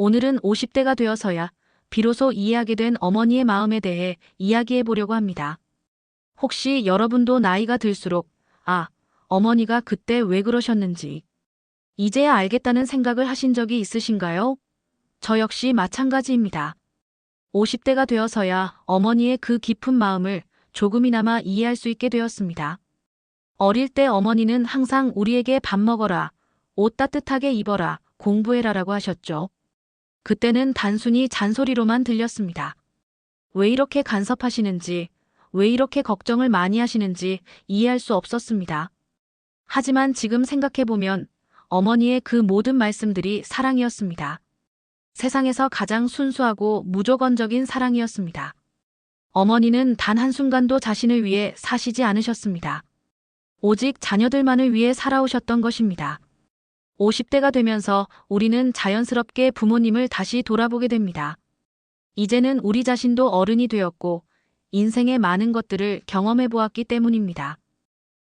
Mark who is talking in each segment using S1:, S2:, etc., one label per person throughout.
S1: 오늘은 50대가 되어서야 비로소 이해하게 된 어머니의 마음에 대해 이야기해 보려고 합니다. 혹시 여러분도 나이가 들수록, 아, 어머니가 그때 왜 그러셨는지, 이제야 알겠다는 생각을 하신 적이 있으신가요? 저 역시 마찬가지입니다. 50대가 되어서야 어머니의 그 깊은 마음을 조금이나마 이해할 수 있게 되었습니다. 어릴 때 어머니는 항상 우리에게 밥 먹어라, 옷 따뜻하게 입어라, 공부해라라고 하셨죠. 그때는 단순히 잔소리로만 들렸습니다. 왜 이렇게 간섭하시는지, 왜 이렇게 걱정을 많이 하시는지 이해할 수 없었습니다. 하지만 지금 생각해보면 어머니의 그 모든 말씀들이 사랑이었습니다. 세상에서 가장 순수하고 무조건적인 사랑이었습니다. 어머니는 단 한순간도 자신을 위해 사시지 않으셨습니다. 오직 자녀들만을 위해 살아오셨던 것입니다. 50대가 되면서 우리는 자연스럽게 부모님을 다시 돌아보게 됩니다. 이제는 우리 자신도 어른이 되었고 인생의 많은 것들을 경험해 보았기 때문입니다.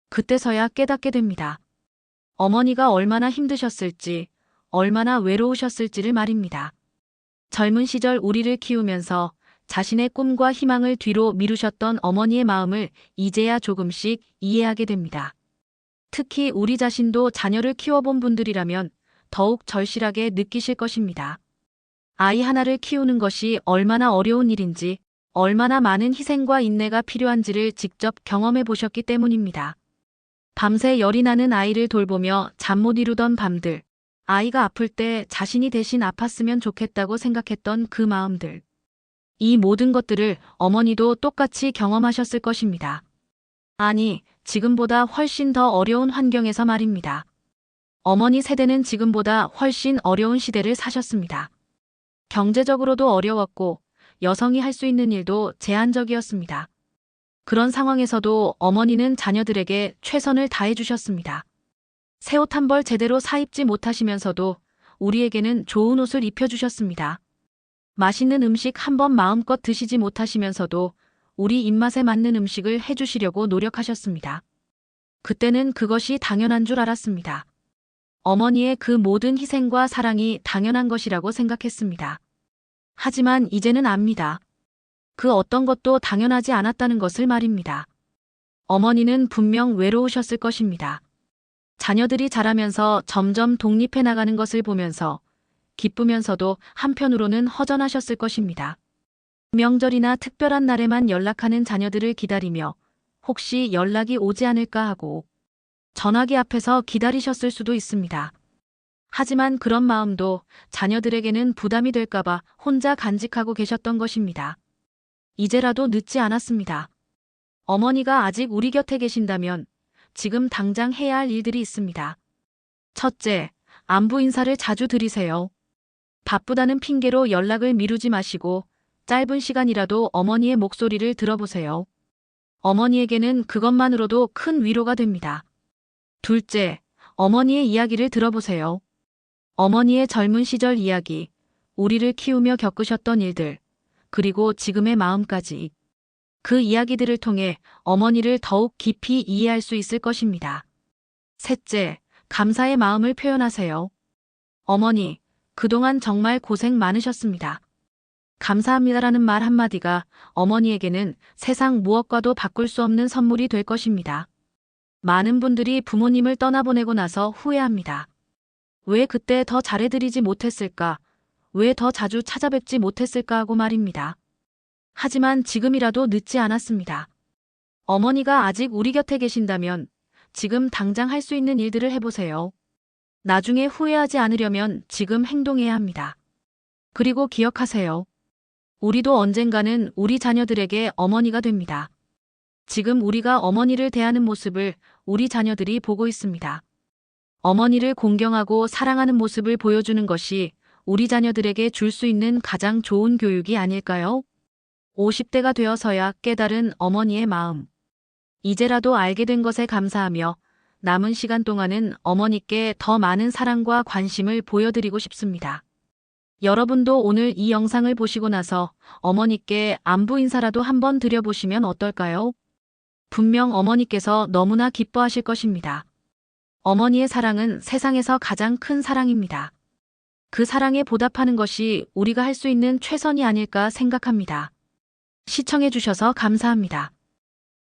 S1: 그때서야 깨닫게 됩니다. 어머니가 얼마나 힘드셨을지, 얼마나 외로우셨을지를 말입니다. 젊은 시절 우리를 키우면서 자신의 꿈과 희망을 뒤로 미루셨던 어머니의 마음을 이제야 조금씩 이해하게 됩니다. 특히 우리 자신도 자녀를 키워본 분들이라면 더욱 절실하게 느끼실 것입니다. 아이 하나를 키우는 것이 얼마나 어려운 일인지, 얼마나 많은 희생과 인내가 필요한지를 직접 경험해 보셨기 때문입니다. 밤새 열이 나는 아이를 돌보며 잠 못 이루던 밤들, 아이가 아플 때 자신이 대신 아팠으면 좋겠다고 생각했던 그 마음들. 이 모든 것들을 어머니도 똑같이 경험하셨을 것입니다. 아니, 지금보다 훨씬 더 어려운 환경에서 말입니다. 어머니 세대는 지금보다 훨씬 어려운 시대를 사셨습니다. 경제적으로도 어려웠고 여성이 할 수 있는 일도 제한적이었습니다. 그런 상황에서도 어머니는 자녀들에게 최선을 다해 주셨습니다. 새 옷 한 벌 제대로 사입지 못하시면서도 우리에게는 좋은 옷을 입혀주셨습니다. 맛있는 음식 한 번 마음껏 드시지 못하시면서도 우리 입맛에 맞는 음식을 해주시려고 노력하셨습니다. 그때는 그것이 당연한 줄 알았습니다. 어머니의 그 모든 희생과 사랑이 당연한 것이라고 생각했습니다. 하지만 이제는 압니다. 그 어떤 것도 당연하지 않았다는 것을 말입니다. 어머니는 분명 외로우셨을 것입니다. 자녀들이 자라면서 점점 독립해 나가는 것을 보면서 기쁘면서도 한편으로는 허전하셨을 것입니다. 명절이나 특별한 날에만 연락하는 자녀들을 기다리며 혹시 연락이 오지 않을까 하고 전화기 앞에서 기다리셨을 수도 있습니다. 하지만 그런 마음도 자녀들에게는 부담이 될까봐 혼자 간직하고 계셨던 것입니다. 이제라도 늦지 않았습니다. 어머니가 아직 우리 곁에 계신다면 지금 당장 해야 할 일들이 있습니다. 첫째, 안부 인사를 자주 드리세요. 바쁘다는 핑계로 연락을 미루지 마시고 짧은 시간이라도 어머니의 목소리를 들어보세요. 어머니에게는 그것만으로도 큰 위로가 됩니다. 둘째, 어머니의 이야기를 들어보세요. 어머니의 젊은 시절 이야기, 우리를 키우며 겪으셨던 일들, 그리고 지금의 마음까지. 그 이야기들을 통해 어머니를 더욱 깊이 이해할 수 있을 것입니다. 셋째, 감사의 마음을 표현하세요. 어머니, 그동안 정말 고생 많으셨습니다. 감사합니다라는 말 한마디가 어머니에게는 세상 무엇과도 바꿀 수 없는 선물이 될 것입니다. 많은 분들이 부모님을 떠나보내고 나서 후회합니다. 왜 그때 더 잘해드리지 못했을까? 왜 더 자주 찾아뵙지 못했을까 하고 말입니다. 하지만 지금이라도 늦지 않았습니다. 어머니가 아직 우리 곁에 계신다면 지금 당장 할 수 있는 일들을 해보세요. 나중에 후회하지 않으려면 지금 행동해야 합니다. 그리고 기억하세요. 우리도 언젠가는 우리 자녀들에게 어머니가 됩니다. 지금 우리가 어머니를 대하는 모습을 우리 자녀들이 보고 있습니다. 어머니를 공경하고 사랑하는 모습을 보여주는 것이 우리 자녀들에게 줄 수 있는 가장 좋은 교육이 아닐까요? 50대가 되어서야 깨달은 어머니의 마음. 이제라도 알게 된 것에 감사하며 남은 시간 동안은 어머니께 더 많은 사랑과 관심을 보여드리고 싶습니다. 여러분도 오늘 이 영상을 보시고 나서 어머니께 안부 인사라도 한번 드려보시면 어떨까요? 분명 어머니께서 너무나 기뻐하실 것입니다. 어머니의 사랑은 세상에서 가장 큰 사랑입니다. 그 사랑에 보답하는 것이 우리가 할 수 있는 최선이 아닐까 생각합니다. 시청해주셔서 감사합니다.